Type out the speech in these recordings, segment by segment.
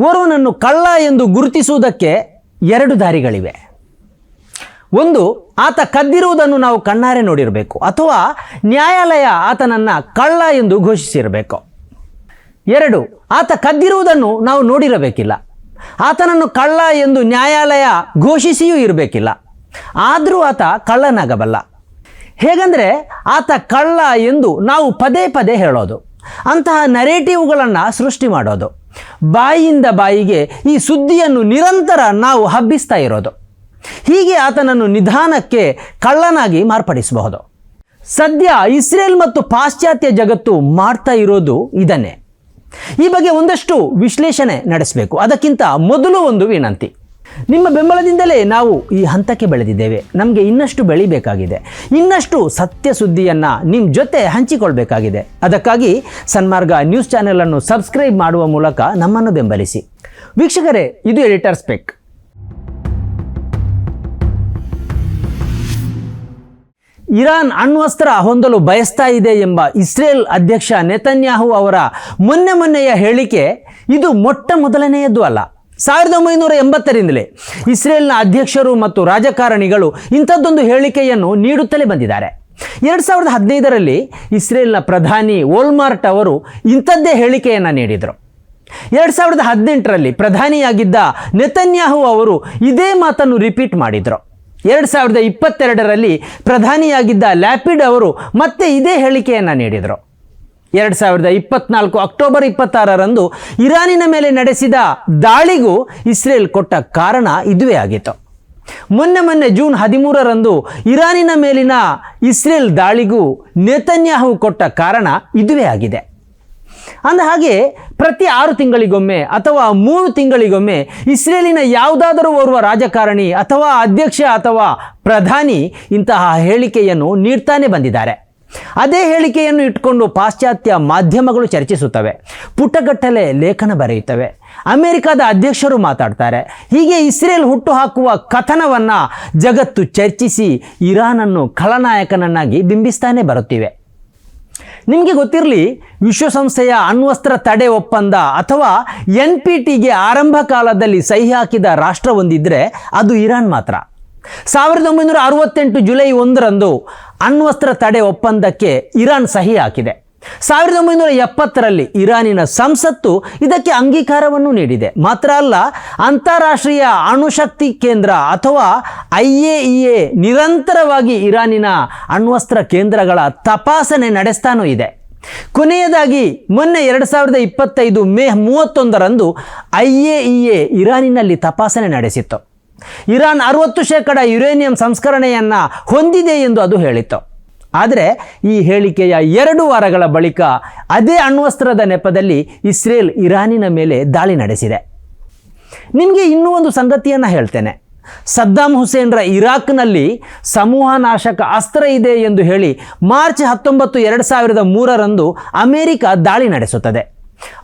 ಓರ್ವನನ್ನು ಕಳ್ಳ ಎಂದು ಗುರುತಿಸುವುದಕ್ಕೆ ಎರಡು ದಾರಿಗಳಿವೆ. ಒಂದು, ಆತ ಕದ್ದಿರುವುದನ್ನು ನಾವು ಕಣ್ಣಾರೆ ನೋಡಿರಬೇಕು, ಅಥವಾ ನ್ಯಾಯಾಲಯ ಆತನನ್ನು ಕಳ್ಳ ಎಂದು ಘೋಷಿಸಿರಬೇಕು. ಎರಡು, ಆತ ಕದ್ದಿರುವುದನ್ನು ನಾವು ನೋಡಿರಬೇಕಿಲ್ಲ, ಆತನನ್ನು ಕಳ್ಳ ಎಂದು ನ್ಯಾಯಾಲಯ ಘೋಷಿಸಿಯೂ ಇರಬೇಕಿಲ್ಲ, ಆದರೂ ಆತ ಕಳ್ಳನಾಗಬಲ್ಲ. ಹೇಗಂದರೆ, ಆತ ಕಳ್ಳ ಎಂದು ನಾವು ಪದೇ ಪದೇ ಹೇಳೋದು, ಅಂತಹ ನರೇಟಿವ್ಗಳನ್ನು ಸೃಷ್ಟಿ ಮಾಡೋದು. ಬಾಯಿಯಿಂದ ಬಾಯಿಗೆ ಈ ಸುದ್ದಿಯನ್ನು ನಿರಂತರ ನಾವು ಹಬ್ಬಿಸ್ತಾ ಇರೋದು. ಹೀಗೆ ಆತನನ್ನು ನಿಧಾನಕ್ಕೆ ಕಳ್ಳನಾಗಿ ಮಾರ್ಪಡಿಸಬಹುದು. ಸದ್ಯ ಇಸ್ರೇಲ್ ಮತ್ತು ಪಾಶ್ಚಾತ್ಯ ಜಗತ್ತು ಮಾಡ್ತಾ ಇರೋದು ಇದನ್ನೇ. ಈ ಬಗ್ಗೆ ಒಂದಷ್ಟು ವಿಶ್ಲೇಷಣೆ ನಡೆಸಬೇಕು. ಅದಕ್ಕಿಂತ ಮೊದಲು ಒಂದು ವಿನಂತಿ. ನಿಮ್ಮ ಬೆಂಬಲದಿಂದಲೇ ನಾವು ಈ ಹಂತಕ್ಕೆ ಬೆಳೆದಿದ್ದೇವೆ. ನಮಗೆ ಇನ್ನಷ್ಟು ಬೆಳಿಬೇಕಾಗಿದೆ ಇನ್ನಷ್ಟು ಸತ್ಯ ಸುದ್ದಿಯನ್ನು ನಿಮ್ಮ ಜೊತೆ ಹಂಚಿಕೊಳ್ಬೇಕಾಗಿದೆ. ಅದಕ್ಕಾಗಿ ಸನ್ಮಾರ್ಗ ನ್ಯೂಸ್ ಚಾನೆಲನ್ನು ಸಬ್ಸ್ಕ್ರೈಬ್ ಮಾಡುವ ಮೂಲಕ ನಮ್ಮನ್ನು ಬೆಂಬಲಿಸಿ. ವೀಕ್ಷಕರೇ, ಇದು ಎಡಿಟರ್ ಸ್ಪೆಕ್ ಇರಾನ್ ಅಣ್ವಸ್ತ್ರ ಹೊಂದಲು ಬಯಸ್ತಾ ಇದೆ ಎಂಬ ಇಸ್ರೇಲ್ ಅಧ್ಯಕ್ಷ ನೆತನ್ಯಾಹು ಅವರ ಮೊನ್ನೆ ಮೊನ್ನೆಯ ಹೇಳಿಕೆ ಇದು ಮೊಟ್ಟ ಮೊದಲನೆಯದ್ದು ಅಲ್ಲ. ಸಾವಿರದ ಒಂಬೈನೂರ ಎಂಬತ್ತರಿಂದಲೇ ಇಸ್ರೇಲ್ನ ಅಧ್ಯಕ್ಷರು ಮತ್ತು ರಾಜಕಾರಣಿಗಳು ಇಂಥದ್ದೊಂದು ಹೇಳಿಕೆಯನ್ನು ನೀಡುತ್ತಲೇ ಬಂದಿದ್ದಾರೆ. ಎರಡು ಸಾವಿರದ ಹದಿನೈದರಲ್ಲಿ ಇಸ್ರೇಲ್ನ ಪ್ರಧಾನಿ ವೋಲ್ಮಾರ್ಟ್ ಅವರು ಇಂಥದ್ದೇ ಹೇಳಿಕೆಯನ್ನು ನೀಡಿದರು. ಎರಡು ಸಾವಿರದ ಹದಿನೆಂಟರಲ್ಲಿ ಪ್ರಧಾನಿಯಾಗಿದ್ದ ನೆತನ್ಯಾಹು ಅವರು ಇದೇ ಮಾತನ್ನು ರಿಪೀಟ್ ಮಾಡಿದರು. ಎರಡು ಸಾವಿರದ ಇಪ್ಪತ್ತೆರಡರಲ್ಲಿ ಪ್ರಧಾನಿಯಾಗಿದ್ದ ಲ್ಯಾಪಿಡ್ ಅವರು ಮತ್ತೆ ಇದೇ ಹೇಳಿಕೆಯನ್ನು ನೀಡಿದರು. ಎರಡು ಸಾವಿರದ ಇಪ್ಪತ್ನಾಲ್ಕು ಅಕ್ಟೋಬರ್ ಇಪ್ಪತ್ತಾರರಂದು ಇರಾನಿನ ಮೇಲೆ ನಡೆಸಿದ ದಾಳಿಗೂ ಇಸ್ರೇಲ್ ಕೊಟ್ಟ ಕಾರಣ ಇದುವೇ ಆಗಿತ್ತು. ಮೊನ್ನೆ ಮೊನ್ನೆ ಜೂನ್ ಹದಿಮೂರರಂದು ಇರಾನಿನ ಮೇಲಿನ ಇಸ್ರೇಲ್ ದಾಳಿಗೂ ನೇತನ್ಯಾಹು ಕೊಟ್ಟ ಕಾರಣ ಇದುವೇ ಆಗಿದೆ. ಅಂದ ಹಾಗೆ ಪ್ರತಿ ಆರು ತಿಂಗಳಿಗೊಮ್ಮೆ ಅಥವಾ ಮೂರು ತಿಂಗಳಿಗೊಮ್ಮೆ ಇಸ್ರೇಲಿನ ಯಾವುದಾದರೂ ಓರ್ವ ರಾಜಕಾರಣಿ ಅಥವಾ ಅಧ್ಯಕ್ಷ ಅಥವಾ ಪ್ರಧಾನಿ ಇಂತಹ ಹೇಳಿಕೆಯನ್ನು ನೀಡ್ತಾನೆ ಬಂದಿದ್ದಾರೆ. ಅದೇ ಹೇಳಿಕೆಯನ್ನು ಇಟ್ಕೊಂಡು ಪಾಶ್ಚಾತ್ಯ ಮಾಧ್ಯಮಗಳು ಚರ್ಚಿಸುತ್ತವೆ. ಪುಟಗಟ್ಟಲೆ ಲೇಖನ ಬರೆಯುತ್ತವೆ. ಅಮೆರಿಕದ ಅಧ್ಯಕ್ಷರು ಮಾತಾಡ್ತಾರೆ. ಹೀಗೆ ಇಸ್ರೇಲ್ ಹುಟ್ಟುಹಾಕುವ ಕಥನವನ್ನು ಜಗತ್ತು ಚರ್ಚಿಸಿ ಇರಾನನ್ನು ಖಳನಾಯಕನನ್ನಾಗಿ ಬಿಂಬಿಸ್ತಾನೆ ಬರುತ್ತಿವೆ. ನಿಮಗೆ ಗೊತ್ತಿರಲಿ, ವಿಶ್ವಸಂಸ್ಥೆಯ ಅಣ್ವಸ್ತ್ರ ತಡೆ ಒಪ್ಪಂದ ಅಥವಾ ಎನ್ ಪಿ ಟಿಗೆ ಆರಂಭ ಕಾಲದಲ್ಲಿ ಸಹಿ ಹಾಕಿದ ರಾಷ್ಟ್ರ ಒಂದಿದ್ರೆ ಅದು ಇರಾನ್ ಮಾತ್ರ. ಸಾವಿರದ ಒಂಬೈನೂರ ಅರವತ್ತೆಂಟು ಜುಲೈ ಒಂದರಂದು ಅಣ್ವಸ್ತ್ರ ತಡೆ ಒಪ್ಪಂದಕ್ಕೆ ಇರಾನ್ ಸಹಿ ಹಾಕಿದೆ. ಸಾವಿರದ ಒಂಬೈನೂರ ಎಪ್ಪತ್ತರಲ್ಲಿ ಇರಾನಿನ ಸಂಸತ್ತು ಇದಕ್ಕೆ ಅಂಗೀಕಾರವನ್ನು ನೀಡಿದೆ. ಮಾತ್ರ ಅಲ್ಲ, ಅಂತಾರಾಷ್ಟ್ರೀಯ ಅಣುಶಕ್ತಿ ಕೇಂದ್ರ ಅಥವಾ ಐ ಎ ಇ ಎ ನಿರಂತರವಾಗಿ ಇರಾನಿನ ಅಣ್ವಸ್ತ್ರ ಕೇಂದ್ರಗಳ ತಪಾಸಣೆ ನಡೆಸ್ತಾನೂ ಇದೆ. ಕೊನೆಯದಾಗಿ, ಮೊನ್ನೆ ಎರಡು ಸಾವಿರದ ಇಪ್ಪತ್ತೈದು ಮೇ ಮೂವತ್ತೊಂದರಂದು ಐ ಎ ಇ ಎ ಇರಾನಿನಲ್ಲಿ ತಪಾಸಣೆ ನಡೆಸಿತ್ತು. ಇರಾನ್ ಅರವತ್ತು ಶೇಕಡ ಯುರೇನಿಯಂ ಸಂಸ್ಕರಣೆಯನ್ನು ಹೊಂದಿದೆ ಎಂದು ಅದು ಹೇಳಿತ್ತು. ಆದರೆ ಈ ಹೇಳಿಕೆಯ ಎರಡು ವಾರಗಳ ಬಳಿಕ ಅದೇ ಅಣ್ವಸ್ತ್ರದ ನೆಪದಲ್ಲಿ ಇಸ್ರೇಲ್ ಇರಾನಿನ ಮೇಲೆ ದಾಳಿ ನಡೆಸಿದೆ. ನಿಮಗೆ ಇನ್ನೂ ಒಂದು ಸಂಗತಿಯನ್ನು ಹೇಳ್ತೇನೆ. ಸದ್ದಾಂ ಹುಸೇನ್ರ ಇರಾಕ್ನಲ್ಲಿ ಸಮೂಹ ನಾಶಕ ಅಸ್ತ್ರ ಇದೆ ಎಂದು ಹೇಳಿ ಮಾರ್ಚ್ ಹತ್ತೊಂಬತ್ತು ಎರಡು ಸಾವಿರದ ಮೂರರಂದು ಅಮೆರಿಕ ದಾಳಿ ನಡೆಸುತ್ತದೆ.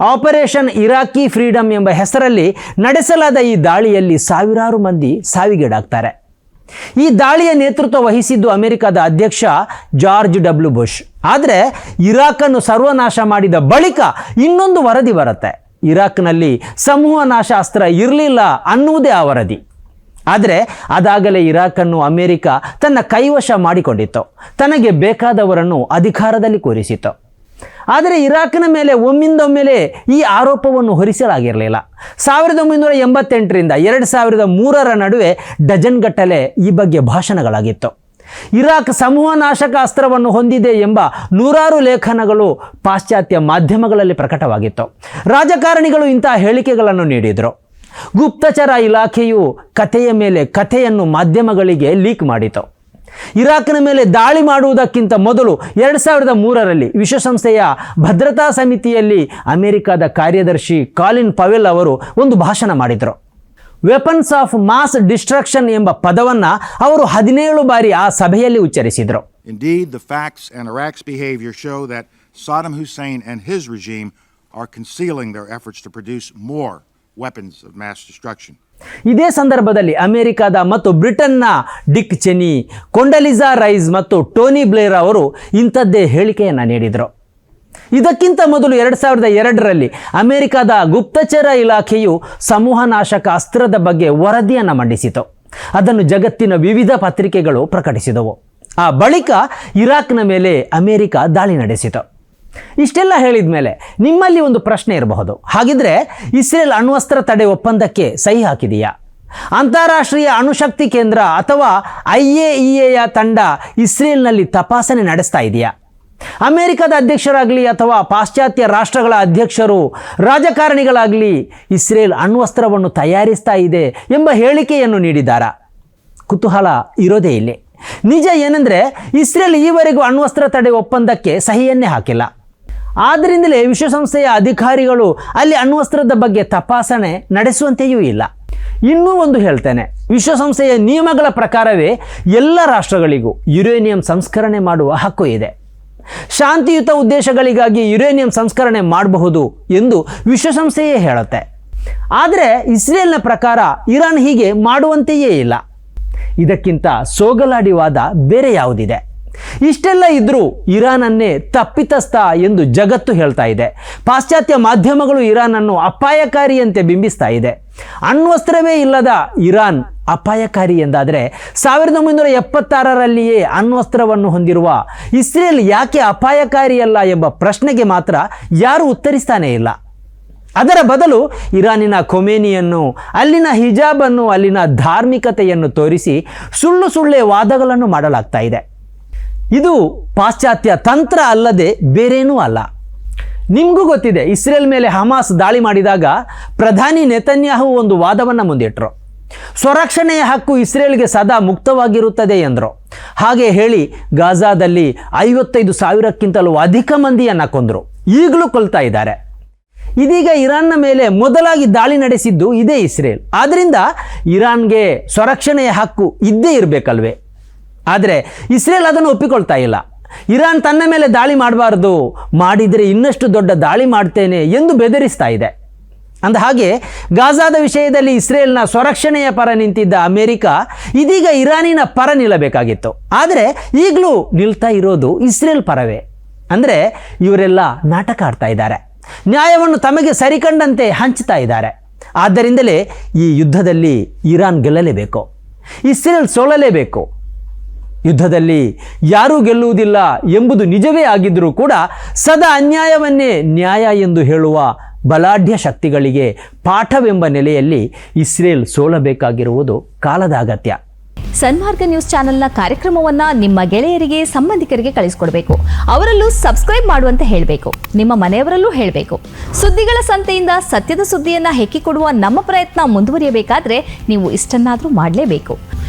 ಆಪರೇಷನ್ ಇರಾಕಿ ಫ್ರೀಡಮ್ ಎಂಬ ಹೆಸರಲ್ಲಿ ನಡೆಸಲಾದ ಈ ದಾಳಿಯಲ್ಲಿ ಸಾವಿರಾರು ಮಂದಿ ಸಾವಿಗೀಡಾಗ್ತಾರೆ. ಈ ದಾಳಿಯ ನೇತೃತ್ವ ವಹಿಸಿದ್ದು ಅಮೆರಿಕದ ಅಧ್ಯಕ್ಷ ಜಾರ್ಜ್ ಡಬ್ಲ್ಯೂ ಬುಷ್. ಆದರೆ ಇರಾಕನ್ನು ಸರ್ವನಾಶ ಮಾಡಿದ ಬಳಿಕ ಇನ್ನೊಂದು ವರದಿ ಬರುತ್ತೆ. ಇರಾಕ್ನಲ್ಲಿ ಸಮೂಹ ನಾಶ ಅಸ್ತ್ರ ಇರಲಿಲ್ಲ ಅನ್ನುವುದೇ ಆ ವರದಿ. ಆದರೆ ಅದಾಗಲೇ ಇರಾಕನ್ನು ಅಮೆರಿಕ ತನ್ನ ಕೈವಶ ಮಾಡಿಕೊಂಡಿತ್ತು. ತನಗೆ ಬೇಕಾದವರನ್ನು ಅಧಿಕಾರದಲ್ಲಿ ಕೂರಿಸಿತು ಆದರೆ ಇರಾಕ್ನ ಮೇಲೆ ಒಮ್ಮಿಂದೊಮ್ಮೆಲೆ ಈ ಆರೋಪವನ್ನು ಹೊರಿಸಲಾಗಿರಲಿಲ್ಲ. ಸಾವಿರದ ಒಂಬೈನೂರ ಎಂಬತ್ತೆಂಟರಿಂದ ಎರಡು ಸಾವಿರದ ಮೂರರ ನಡುವೆ ಡಜನ್ ಗಟ್ಟಲೆ ಈ ಬಗ್ಗೆ ಭಾಷಣಗಳಾಗಿತ್ತು. ಇರಾಕ್ ಸಮೂಹ ನಾಶಕ ಅಸ್ತ್ರವನ್ನು ಹೊಂದಿದೆ ಎಂಬ ನೂರಾರು ಲೇಖನಗಳು ಪಾಶ್ಚಾತ್ಯ ಮಾಧ್ಯಮಗಳಲ್ಲಿ ಪ್ರಕಟವಾಗಿತ್ತು. ರಾಜಕಾರಣಿಗಳು ಇಂತಹ ಹೇಳಿಕೆಗಳನ್ನು ನೀಡಿದರು. ಗುಪ್ತಚರ ಇಲಾಖೆಯು ಕಥೆಯ ಮೇಲೆ ಕಥೆಯನ್ನು ಮಾಧ್ಯಮಗಳಿಗೆ ಲೀಕ್ ಮಾಡಿತು. ಇರಾಕ್ನ ಮೇಲೆ ದಾಳಿ ಮಾಡುವುದಕ್ಕಿಂತ ಮೊದಲು ಎರಡು ಸಾವಿರದ ಮೂರರಲ್ಲಿ ವಿಶ್ವಸಂಸ್ಥೆಯ ಭದ್ರತಾ ಸಮಿತಿಯಲ್ಲಿ ಅಮೆರಿಕದ ಕಾರ್ಯದರ್ಶಿ ಕಾಲಿನ್ ಪವೆಲ್ ಅವರು ಒಂದು ಭಾಷಣ ಮಾಡಿದರು. ವೆಪನ್ಸ್ ಆಫ್ ಮಾಸ್ ಡಿಸ್ಟ್ರಕ್ಷನ್ ಎಂಬ ಪದವನ್ನು ಅವರು ಹದಿನೇಳು ಬಾರಿ ಆ ಸಭೆಯಲ್ಲಿ ಉಚ್ಚರಿಸಿದ್ರು. Indeed the facts and Iraq's behaviour show Saddam Hussein and his regime are concealing their effort to produce more weapons ಇದೇ ಸಂದರ್ಭದಲ್ಲಿ ಅಮೆರಿಕದ ಮತ್ತು ಬ್ರಿಟನ್ನ ಡಿಕ್ ಚೆನಿ ಕೊಂಡಲಿಸಾ ರೈಸ್ ಮತ್ತು ಟೋನಿ ಬ್ಲೇರ್ ಅವರು ಇಂಥದ್ದೇ ಹೇಳಿಕೆಯನ್ನು ನೀಡಿದರು. ಇದಕ್ಕಿಂತ ಮೊದಲು ಎರಡು ಸಾವಿರದ ಎರಡರಲ್ಲಿ ಅಮೆರಿಕದ ಗುಪ್ತಚರ ಇಲಾಖೆಯು ಸಮೂಹ ನಾಶಕ ಅಸ್ತ್ರದ ಬಗ್ಗೆ ವರದಿಯನ್ನು ಮಂಡಿಸಿತು. ಅದನ್ನು ಜಗತ್ತಿನ ವಿವಿಧ ಪತ್ರಿಕೆಗಳು ಪ್ರಕಟಿಸಿದವು. ಆ ಬಳಿಕ ಇರಾಕ್ನ ಮೇಲೆ ಅಮೆರಿಕ ದಾಳಿ ನಡೆಸಿತು. ಇಷ್ಟೆಲ್ಲ ಹೇಳಿದ ಮೇಲೆ ನಿಮ್ಮಲ್ಲಿ ಒಂದು ಪ್ರಶ್ನೆ ಇರಬಹುದು. ಹಾಗಿದ್ರೆ ಇಸ್ರೇಲ್ ಅಣ್ವಸ್ತ್ರ ತಡೆ ಒಪ್ಪಂದಕ್ಕೆ ಸಹಿ ಹಾಕಿದೆಯಾ? ಅಂತಾರಾಷ್ಟ್ರೀಯ ಅಣುಶಕ್ತಿ ಕೇಂದ್ರ ಅಥವಾ ಐ ಎ ಇ ಎಯ ತಂಡ ಇಸ್ರೇಲ್ನಲ್ಲಿ ತಪಾಸಣೆ ನಡೆಸ್ತಾ ಇದೆಯಾ? ಅಮೆರಿಕದ ಅಧ್ಯಕ್ಷರಾಗಲಿ ಅಥವಾ ಪಾಶ್ಚಾತ್ಯ ರಾಷ್ಟ್ರಗಳ ಅಧ್ಯಕ್ಷರು ರಾಜಕಾರಣಿಗಳಾಗಲಿ ಇಸ್ರೇಲ್ ಅಣ್ವಸ್ತ್ರವನ್ನು ತಯಾರಿಸ್ತಾ ಇದೆ ಎಂಬ ಹೇಳಿಕೆಯನ್ನು ನೀಡಿದ್ದಾರಾ? ಕುತೂಹಲ ಇರೋದೇ ಇಲ್ಲಿ. ನಿಜ ಏನೆಂದರೆ ಇಸ್ರೇಲ್ ಈವರೆಗೂ ಅಣ್ವಸ್ತ್ರ ತಡೆ ಒಪ್ಪಂದಕ್ಕೆ ಸಹಿಯನ್ನೇ ಹಾಕಿಲ್ಲ. ಆದ್ದರಿಂದಲೇ ವಿಶ್ವಸಂಸ್ಥೆಯ ಅಧಿಕಾರಿಗಳು ಅಲ್ಲಿ ಅಣ್ವಸ್ತ್ರದ ಬಗ್ಗೆ ತಪಾಸಣೆ ನಡೆಸುವಂತೆಯೂ ಇಲ್ಲ. ಇನ್ನೂ ಒಂದು ಹೇಳ್ತೇನೆ, ವಿಶ್ವಸಂಸ್ಥೆಯ ನಿಯಮಗಳ ಪ್ರಕಾರವೇ ಎಲ್ಲ ರಾಷ್ಟ್ರಗಳಿಗೂ ಯುರೇನಿಯಂ ಸಂಸ್ಕರಣೆ ಮಾಡುವ ಹಕ್ಕು ಇದೆ. ಶಾಂತಿಯುತ ಉದ್ದೇಶಗಳಿಗಾಗಿ ಯುರೇನಿಯಂ ಸಂಸ್ಕರಣೆ ಮಾಡಬಹುದು ಎಂದು ವಿಶ್ವಸಂಸ್ಥೆಯೇ ಹೇಳುತ್ತೆ. ಆದರೆ ಇಸ್ರೇಲ್ನ ಪ್ರಕಾರ ಇರಾನ್ ಹೀಗೆ ಮಾಡುವಂತೆಯೇ ಇಲ್ಲ. ಇದಕ್ಕಿಂತ ಸೋಗಲಾಡಿವಾದ ಬೇರೆ ಯಾವುದಿದೆ? ಇಷ್ಟೆಲ್ಲ ಇದ್ದರೂ ಇರಾನನ್ನೇ ತಪ್ಪಿತಸ್ಥ ಎಂದು ಜಗತ್ತು ಹೇಳ್ತಾ ಇದೆ. ಪಾಶ್ಚಾತ್ಯ ಮಾಧ್ಯಮಗಳು ಇರಾನನ್ನು ಅಪಾಯಕಾರಿಯಂತೆ ಬಿಂಬಿಸ್ತಾ ಇದೆ. ಅಣ್ವಸ್ತ್ರವೇ ಇಲ್ಲದ ಇರಾನ್ ಅಪಾಯಕಾರಿ ಎಂದಾದರೆ ಸಾವಿರದ ಒಂಬೈನೂರ ಎಪ್ಪತ್ತಾರರಲ್ಲಿಯೇ ಅಣ್ವಸ್ತ್ರವನ್ನು ಹೊಂದಿರುವ ಇಸ್ರೇಲ್ ಯಾಕೆ ಅಪಾಯಕಾರಿಯಲ್ಲ ಎಂಬ ಪ್ರಶ್ನೆಗೆ ಮಾತ್ರ ಯಾರು ಉತ್ತರಿಸ್ತಾನೇ ಇಲ್ಲ. ಅದರ ಬದಲು ಇರಾನಿನ ಕೊಮೇನಿಯನ್ನು ಅಲ್ಲಿನ ಹಿಜಾಬನ್ನು, ಅಲ್ಲಿನ ಧಾರ್ಮಿಕತೆಯನ್ನು ತೋರಿಸಿ ಸುಳ್ಳು ಸುಳ್ಳೆ ವಾದಗಳನ್ನು ಮಾಡಲಾಗ್ತಾ ಇದೆ. ಇದು ಪಾಶ್ಚಾತ್ಯ ತಂತ್ರ ಅಲ್ಲದೆ ಬೇರೇನೂ ಅಲ್ಲ. ನಿಮಗೂ ಗೊತ್ತಿದೆ, ಇಸ್ರೇಲ್ ಮೇಲೆ ಹಮಾಸ್ ದಾಳಿ ಮಾಡಿದಾಗ ಪ್ರಧಾನಿ ನೆತನ್ಯಾಹು ಒಂದು ವಾದವನ್ನು ಮುಂದಿಟ್ಟರು ಸ್ವರಕ್ಷಣೆಯ ಹಕ್ಕು ಇಸ್ರೇಲ್ಗೆ ಸದಾ ಮುಕ್ತವಾಗಿರುತ್ತದೆ ಎಂದರು. ಹಾಗೆ ಹೇಳಿ ಗಾಜಾದಲ್ಲಿ ಐವತ್ತೈದು ಸಾವಿರಕ್ಕಿಂತಲೂ ಅಧಿಕ ಮಂದಿಯನ್ನು ಕೊಂದರು. ಈಗಲೂ ಕೊಲ್ತಾ ಇದ್ದಾರೆ. ಇದೀಗ ಇರಾನ್ನ ಮೇಲೆ ಮೊದಲಾಗಿ ದಾಳಿ ನಡೆಸಿದ್ದು ಇದೇ ಇಸ್ರೇಲ್. ಆದ್ದರಿಂದ ಇರಾನ್ಗೆ ಸ್ವರಕ್ಷಣೆಯ ಹಕ್ಕು ಇದ್ದೇ ಇರಬೇಕಲ್ವೇ? ಆದರೆ ಇಸ್ರೇಲ್ ಅದನ್ನು ಒಪ್ಪಿಕೊಳ್ತಾ ಇಲ್ಲ. ಇರಾನ್ ತನ್ನ ಮೇಲೆ ದಾಳಿ ಮಾಡಬಾರ್ದು, ಮಾಡಿದರೆ ಇನ್ನಷ್ಟು ದೊಡ್ಡ ದಾಳಿ ಮಾಡ್ತೇನೆ ಎಂದು ಬೆದರಿಸ್ತಾ ಇದೆ. ಅಂದ ಹಾಗೆ ಗಾಜಾದ ವಿಷಯದಲ್ಲಿ ಇಸ್ರೇಲ್ನ ಸ್ವರಕ್ಷಣೆಯ ಪರ ನಿಂತಿದ್ದ ಅಮೆರಿಕ ಇದೀಗ ಇರಾನಿನ ಪರ ನಿಲ್ಲಬೇಕಾಗಿತ್ತು. ಆದರೆ ಈಗಲೂ ನಿಲ್ತಾ ಇರೋದು ಇಸ್ರೇಲ್ ಪರವೇ. ಅಂದರೆ ಇವರೆಲ್ಲ ನಾಟಕ ಆಡ್ತಾ ಇದ್ದಾರೆ. ನ್ಯಾಯವನ್ನು ತಮಗೆ ಸರಿಕಂಡಂತೆ ಹಂಚ್ತಾ ಇದ್ದಾರೆ. ಆದ್ದರಿಂದಲೇ ಈ ಯುದ್ಧದಲ್ಲಿ ಇರಾನ್ ಗೆಲ್ಲಲೇಬೇಕು. ಇಸ್ರೇಲ್ ಸೋಲಲೇಬೇಕು. ಯುದ್ಧದಲ್ಲಿ ಯಾರೂ ಗೆಲ್ಲುವುದಿಲ್ಲ ಎಂಬುದು ನಿಜವೇ ಆಗಿದ್ದರೂ ಕೂಡ ಸದಾ ಅನ್ಯಾಯವನ್ನೇ ನ್ಯಾಯ ಎಂದು ಹೇಳುವ ಬಲಾಢ್ಯ ಶಕ್ತಿಗಳಿಗೆ ಪಾಠವೆಂಬ ನೆಲೆಯಲ್ಲಿ ಇಸ್ರೇಲ್ ಸೋಲಬೇಕಾಗಿರುವುದು ಕಾಲದ ಅಗತ್ಯ. ಸನ್ಮಾರ್ಗ ನ್ಯೂಸ್ ಚಾನೆಲ್ನ ಕಾರ್ಯಕ್ರಮವನ್ನ ನಿಮ್ಮ ಗೆಳೆಯರಿಗೆ, ಸಂಬಂಧಿಕರಿಗೆ ಕಳಿಸ್ಕೊಡ್ಬೇಕು. ಅವರಲ್ಲೂ ಸಬ್ಸ್ಕ್ರೈಬ್ ಮಾಡುವಂತೆ ಹೇಳಬೇಕು. ನಿಮ್ಮ ಮನೆಯವರಲ್ಲೂ ಹೇಳಬೇಕು. ಸುದ್ದಿಗಳ ಸಂತೆಯಿಂದ ಸತ್ಯದ ಸುದ್ದಿಯನ್ನು ಹೆಕ್ಕಿಕೊಡುವ ನಮ್ಮ ಪ್ರಯತ್ನ ಮುಂದುವರಿಯಬೇಕಾದ್ರೆ ನೀವು ಇಷ್ಟನ್ನಾದರೂ ಮಾಡಲೇಬೇಕು.